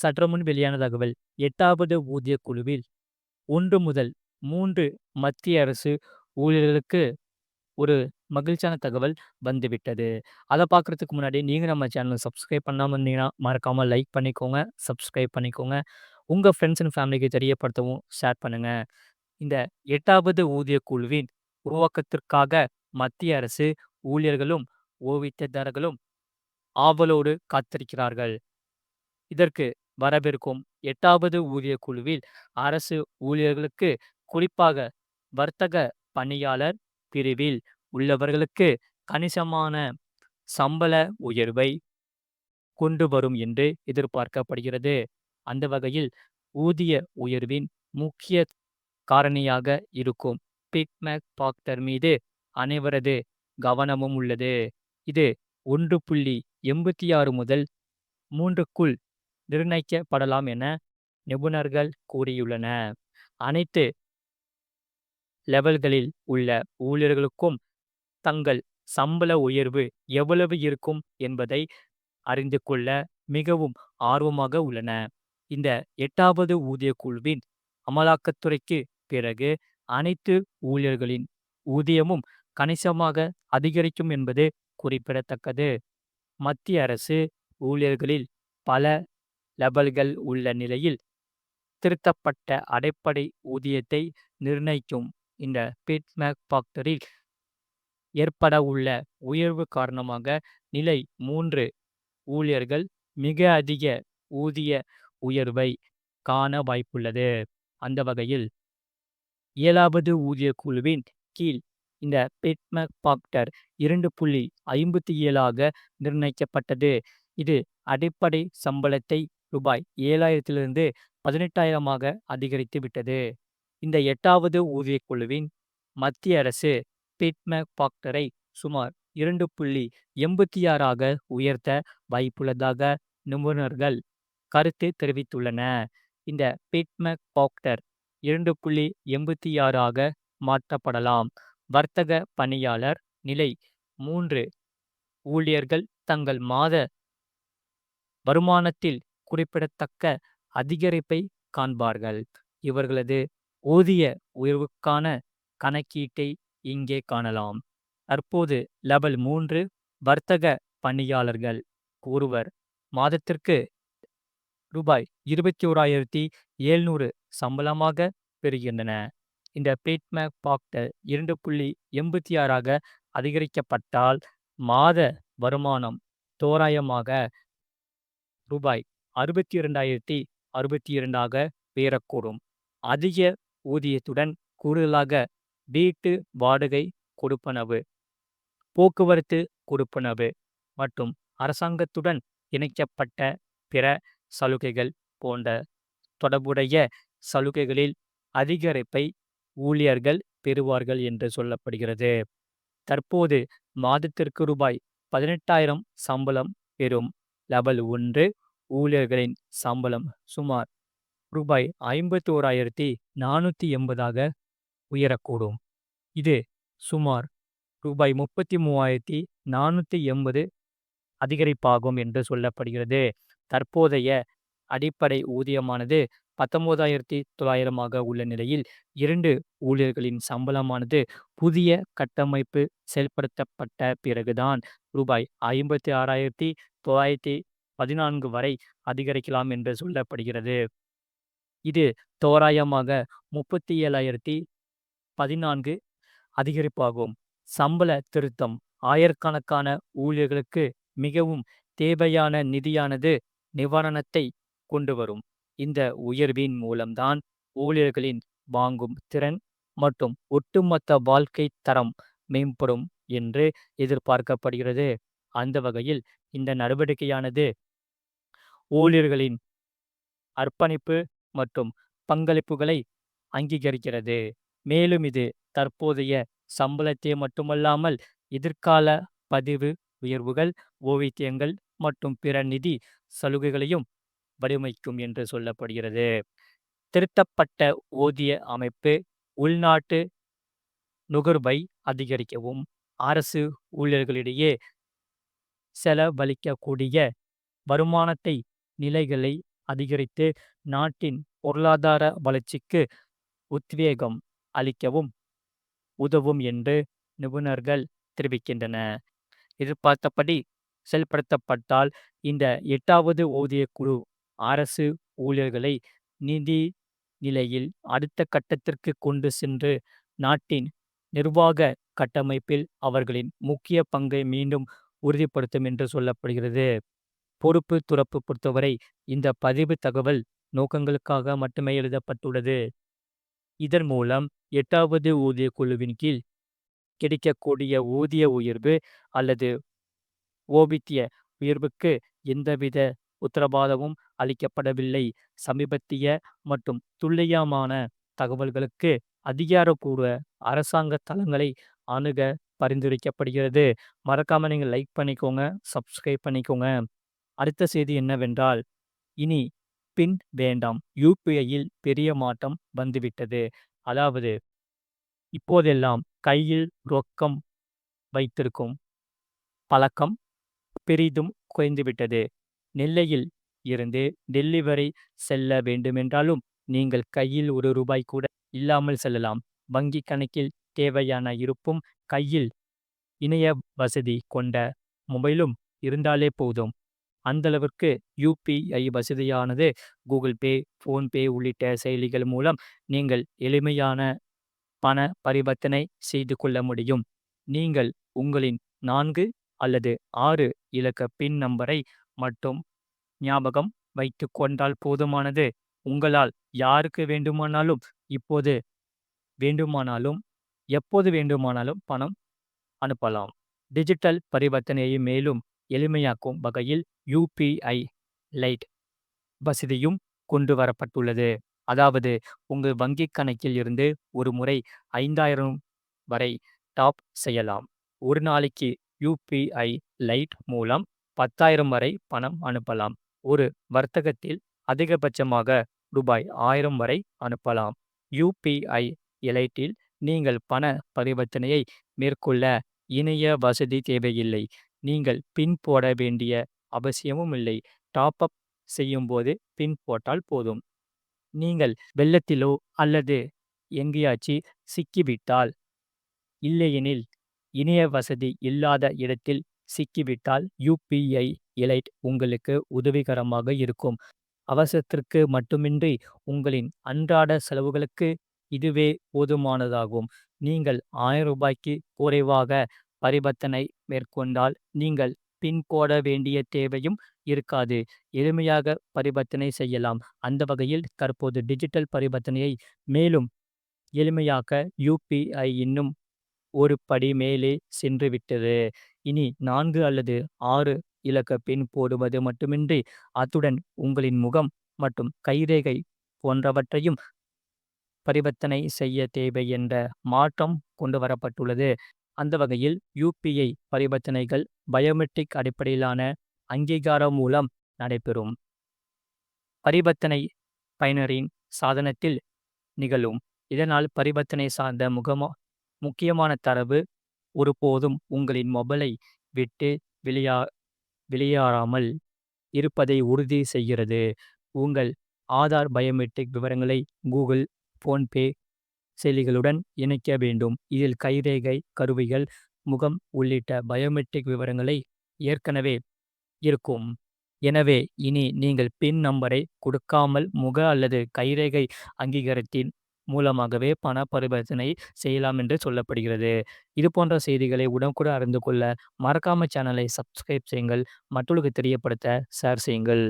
சற்று முன் வெளியான தகவல் எட்டாவது ஊதிய குழுவில் ஒன்று முதல் மூன்று மத்திய அரசு ஊழியர்களுக்கு ஒரு மகிழ்ச்சியான தகவல் வந்துவிட்டது. அதை பார்க்குறதுக்கு முன்னாடி நீங்கள் நம்ம சேனலை சப்ஸ்கிரைப் பண்ணாமல் இருந்தீங்கன்னா மறக்காமல் லைக் பண்ணிக்கோங்க சப்ஸ்கிரைப் பண்ணிக்கோங்க. உங்கள் ஃப்ரெண்ட்ஸ் அண்ட் ஃபேமிலிக்கு தெரியப்படுத்தவும் ஷேர் பண்ணுங்கள் இந்த எட்டாவது ஊதிய குழுவின் உருவாக்கத்திற்காக மத்திய அரசு ஊழியர்களும் ஓவியத்தாரர்களும் ஆவலோடு காத்திருக்கிறார்கள். இதற்கு வரவிருக்கும். எட்டாவது ஊதிய குழுவில் அரசு ஊழியர்களுக்கு குறிப்பாக வர்த்தக பணியாளர் பிரிவில் உள்ளவர்களுக்கு கணிசமான சம்பள உயர்வை கொண்டு வரும் என்று எதிர்பார்க்கப்படுகிறது. அந்த வகையில் ஊதிய உயர்வின் முக்கிய காரணியாக இருக்கும். பிக்மேக் பாக்டர் மீது அனைவரது கவனமும் உள்ளது. இது ஒன்று புள்ளி எண்பத்தி ஆறு முதல் மூன்றுக்குள் நிர்ணயிக்கப்படலாம் என நிபுணர்கள் கூறியுள்ளன அனைத்து லெவல்களில் உள்ள ஊழியர்களுக்கும் தங்கள் சம்பள உயர்வு எவ்வளவு இருக்கும் என்பதை அறிந்து கொள்ள மிகவும் ஆர்வமாக உள்ளன. இந்த எட்டாவது ஊதிய குழுவின் அமலாக்கத்துறைக்கு பிறகு அனைத்து ஊழியர்களின் ஊதியமும் கணிசமாக அதிகரிக்கும் என்பது குறிப்பிடத்தக்கது. மத்திய அரசு ஊழியர்களில் பல லெவல்கள் உள்ள நிலையில் திருத்தப்பட்ட அடிப்படை ஊதியத்தை நிர்ணயிக்கும். இந்த பிட்மேக் பாக்டரில் ஏற்பட உள்ள உயர்வு காரணமாக நிலை மூன்று ஊழியர்கள் மிக அதிக ஊதிய உயர்வை காண வாய்ப்புள்ளது. அந்த வகையில் ஏழாவது ஊதிய குழுவின் கீழ் இந்த பிட்மேக் பாக்டர் இரண்டு புள்ளி ஐம்பத்தி ஏழாக நிர்ணயிக்கப்பட்டது. இது அடிப்படை சம்பளத்தை ரூபாய் ஏழாயிரத்திலிருந்து பதினெட்டாயிரமாக அதிகரித்து விட்டது. இந்த எட்டாவது ஊதியக் குழுவின் மத்திய அரசு பிட்மேக் பாக்டரை சுமார் இரண்டு புள்ளி எண்பத்தி ஆறாக உயர்த்த வாய்ப்புள்ளதாக நிபுணர்கள் கருத்து தெரிவித்துள்ளன. இந்த பிட்மேக் பாக்டர் இரண்டு புள்ளி எண்பத்தி ஆறாக மாற்றப்படலாம். வர்த்தக பணியாளர் நிலை மூன்று. ஊழியர்கள் தங்கள் மாத வருமானத்தில் குறிப்பிடத்தக்க அதிகரிப்பை காண்பார்கள். இவர்களது ஊதிய உயர்வுக்கான கணக்கீட்டை இங்கே காணலாம். தற்போது லெவல் மூன்று வர்த்தக பணியாளர்கள் ஒருவர் மாதத்திற்கு ரூபாய் இருபத்தி ஓராயிரத்தி எழுநூறு சம்பளமாக பெறுகின்றன. இந்த பேட்மேக் பாக்டர் இரண்டு புள்ளி எண்பத்தி ஆறாக அதிகரிக்கப்பட்டால் மாத வருமானம் தோராயமாக ரூபாய் அறுபத்தி இரண்டாயிரத்தி அறுபத்தி இரண்டாக உயரக்கூடும் அதிக ஊதியத்துடன் கூடுதலாக வீட்டு வாடகை கொடுப்பனவு போக்குவரத்து கொடுப்பனவு மற்றும் அரசாங்கத்துடன் இணைக்கப்பட்ட பிற சலுகைகள் போன்ற தொடர்புடைய சலுகைகளில் அதிகரிப்பை ஊழியர்கள் பெறுவார்கள் என்று சொல்லப்படுகிறது. தற்போது மாதத்திற்கு ரூபாய் பதினெட்டாயிரம் சம்பளம் பெறும் லெவல் ஒன்று ஊழியர்களின் சம்பளம் சுமார் ரூபாய் ஐம்பத்தி ஓராயிரத்தி நானூற்றி எண்பதாக உயரக்கூடும். இது சுமார் ரூபாய் முப்பத்தி மூவாயிரத்தி நானூற்றி எண்பது அதிகரிப்பாகும் என்று சொல்லப்படுகிறது. தற்போதைய அடிப்படை ஊதியமானது பத்தொன்பதாயிரத்தி தொள்ளாயிரமாக உள்ள நிலையில் இரண்டு ஊழியர்களின் சம்பளமானது புதிய கட்டமைப்பு செயல்படுத்தப்பட்ட பிறகுதான் ரூபாய் ஐம்பத்தி ஆறாயிரத்தி தொள்ளாயிரத்தி பதினான்கு வரை அதிகரிக்கலாம் என்று சொல்லப்படுகிறது. இது தோராயமாக முப்பத்தி ஏழாயிரத்தி பதினான்கு அதிகரிப்பாகும். சம்பள திருத்தம் ஆயிரக்கணக்கான ஊழியர்களுக்கு மிகவும் தேவையான நிதியானது நிவாரணத்தை கொண்டு வரும். இந்த உயர்வின் மூலம்தான் ஊழியர்களின் வாங்கும் திறன் மற்றும் ஒட்டுமொத்த வாழ்க்கை தரம் மேம்படும் என்று எதிர்பார்க்கப்படுகிறது. அந்த வகையில் இந்த நடவடிக்கையானது ஊழியர்களின் அர்ப்பணிப்பு மற்றும் பங்களிப்புகளை அங்கீகரிக்கிறது. மேலும் இது தற்போதைய சம்பளத்தை மட்டுமல்லாமல் எதிர்கால பதிவு உயர்வுகள் ஓவியத்தியங்கள் மற்றும் பிற நிதி சலுகைகளையும் வடிவமைக்கும் என்று சொல்லப்படுகிறது. திருத்தப்பட்ட ஊதிய அமைப்பு உள்நாட்டு நுகர்வை அதிகரிக்கவும் அரசு ஊழியர்களிடையே செலவழிக்கக்கூடிய வருமானத்தை நிலைகளை அதிகரித்து நாட்டின் பொருளாதார வளர்ச்சிக்கு உத்வேகம் அளிக்கவும் உதவும் என்று நிபுணர்கள் தெரிவிக்கின்றனர். எதிர்பார்த்தபடி செயல்படுத்தப்பட்டால் இந்த எட்டாவது ஊதிய குழு அரசு ஊழியர்களை நிதி நிலையில் அடுத்த கட்டத்திற்கு கொண்டு சென்று நாட்டின் நிர்வாக கட்டமைப்பில் அவர்களின் முக்கிய பங்கை மீண்டும் உறுதிப்படுத்தும் என்று சொல்லப்படுகிறது. பொறுப்பு துறப்பு பொறுத்தவரை இந்த பதிவு தகவல் நோக்கங்களுக்காக மட்டுமே எழுதப்பட்டுள்ளது. இதன் மூலம் எட்டாவது ஊதிய குழுவின் கீழ் கிடைக்கக்கூடிய ஊதிய உயர்வு அல்லது ஓபித்திய உயர்வுக்கு எந்தவித உத்தரவாதமும் அளிக்கப்படவில்லை. சமீபத்திய மற்றும் துல்லியமான தகவல்களுக்கு அதிகாரப்பூர்வ அரசாங்க தளங்களை அணுக பரிந்துரைக்கப்படுகிறது. மறக்காமல் நீங்கள் லைக் பண்ணிக்கோங்க, சப்ஸ்கிரைப் பண்ணிக்கோங்க. அடுத்த செய்தி என்னவென்றால், இனி பின் வேண்டாம். யு.பி.ஐ.யில் பெரிய மாற்றம் வந்துவிட்டது. அதாவது, இப்போதெல்லாம் கையில் ரொக்கம் வைத்திருக்கும் பழக்கம் பெரிதும் குறைந்துவிட்டது. நெல்லையில் இருந்து டெல்லி வரை செல்ல வேண்டுமென்றாலும் நீங்கள் கையில் ஒரு ரூபாய் கூட இல்லாமல் செல்லலாம். வங்கிக் கணக்கில் தேவையான இருப்பும் கையில் இணைய வசதி கொண்ட மொபைலும் இருந்தாலே போதும். அந்தளவிற்கு யூபிஐ வசதியானது கூகுள் பே, ஃபோன்பே உள்ளிட்ட செயலிகள் மூலம் நீங்கள் எளிமையான பண பரிவர்த்தனை செய்து கொள்ள முடியும். நீங்கள் உங்களின் நான்கு அல்லது ஆறு இலக்க பின் நம்பரை மட்டும் ஞாபகம் வைத்து கொண்டால் போதுமானது. உங்களால் யாருக்கு வேண்டுமானாலும் இப்போது வேண்டுமானாலும் எப்போது வேண்டுமானாலும் பணம் அனுப்பலாம். டிஜிட்டல் பரிவர்த்தனையை மேலும் எளிமையாக்கும் வகையில் யு.பி.ஐ. லைட் வசதியும் கொண்டு வரப்பட்டுள்ளது. அதாவது உங்கள் வங்கிக் கணக்கில் இருந்து ஒரு முறை ஐந்தாயிரம் வரை டாப் செய்யலாம். ஒரு நாளைக்கு யு.பி.ஐ. லைட் மூலம் பத்தாயிரம் வரை பணம் அனுப்பலாம். ஒரு வர்த்தகத்தில் அதிகபட்சமாக ரூபாய் ஆயிரம் வரை அனுப்பலாம். யு.பி.ஐ. இலைட்டில் நீங்கள் பண பரிவர்த்தனையை மேற்கொள்ள இணைய வசதி தேவையில்லை. நீங்கள் பின் போட வேண்டிய அவசியமும் இல்லை. டாப் அப் செய்யும்போது பின் போட்டால் போதும். நீங்கள் வெள்ளத்திலோ அல்லது எங்கேயாச்சி சிக்கிவிட்டால், இல்லையெனில் இணைய வசதி இல்லாத இடத்தில் சிக்கிவிட்டால் யூபிஐ இலைட் உங்களுக்கு உதவிகரமாக இருக்கும். அவசரத்திற்கு மட்டுமின்றி உங்களின் அன்றாட செலவுகளுக்கு இதுவே போதுமானதாகும். நீங்கள் ஆயிரம் ரூபாய்க்கு குறைவாக பரிவர்த்தனை மேற்கொண்டால் நீங்கள் பின்கோட வேண்டிய தேவையும் இருக்காது. எளிமையாக பரிவர்த்தனை செய்யலாம். அந்த வகையில் தற்போது டிஜிட்டல் பரிவர்த்தனையை மேலும் எளிமையாக்க யூபிஐ இன்னும் ஒரு படி மேலே சென்றுவிட்டது. இனி நான்கு அல்லது ஆறு இலக்க பின் போடுவது மட்டுமின்றி அத்துடன் உங்களின் முகம் மற்றும் கைரேகை போன்றவற்றையும் பரிவர்த்தனை செய்ய தேவை என்ற மாற்றம் கொண்டு வரப்பட்டுள்ளது. அந்த வகையில் யு.பி.ஐ. பரிவர்த்தனைகள் பயோமெட்ரிக் அடிப்படையிலான அங்கீகாரம் மூலம் நடைபெறும். பரிவர்த்தனை பயனரின் சாதனத்தில் நிகழும். இதனால் பரிவர்த்தனை சார்ந்த முகமா முக்கியமான தரவு ஒருபோதும் உங்களின் மொபைலை விட்டு வெளியா வெளியேறாமல் இருப்பதை உறுதி செய்கிறது. உங்கள் ஆதார் பயோமெட்ரிக் விவரங்களை கூகுள், போன்பே செயலிகளுடன் இணைக்க வேண்டும். இதில் கைரேகை, கருவிகள், முகம் உள்ளிட்ட பயோமெட்ரிக் விவரங்களை ஏற்கனவே இருக்கும். எனவே இனி நீங்கள் பின் நம்பரை கொடுக்காமல் முக அல்லது கைரேகை அங்கீகாரத்தின் மூலமாகவே பண பரிவர்த்தனை செய்யலாம் என்று சொல்லப்படுகிறது. இதுபோன்ற செய்திகளை உடனுக்குடன் அறிந்து கொள்ள மறக்காம சேனலை சப்ஸ்கிரைப் செய்யுங்கள். மற்றவர்களுக்கு தெரியப்படுத்த ஷேர் செய்யுங்கள்.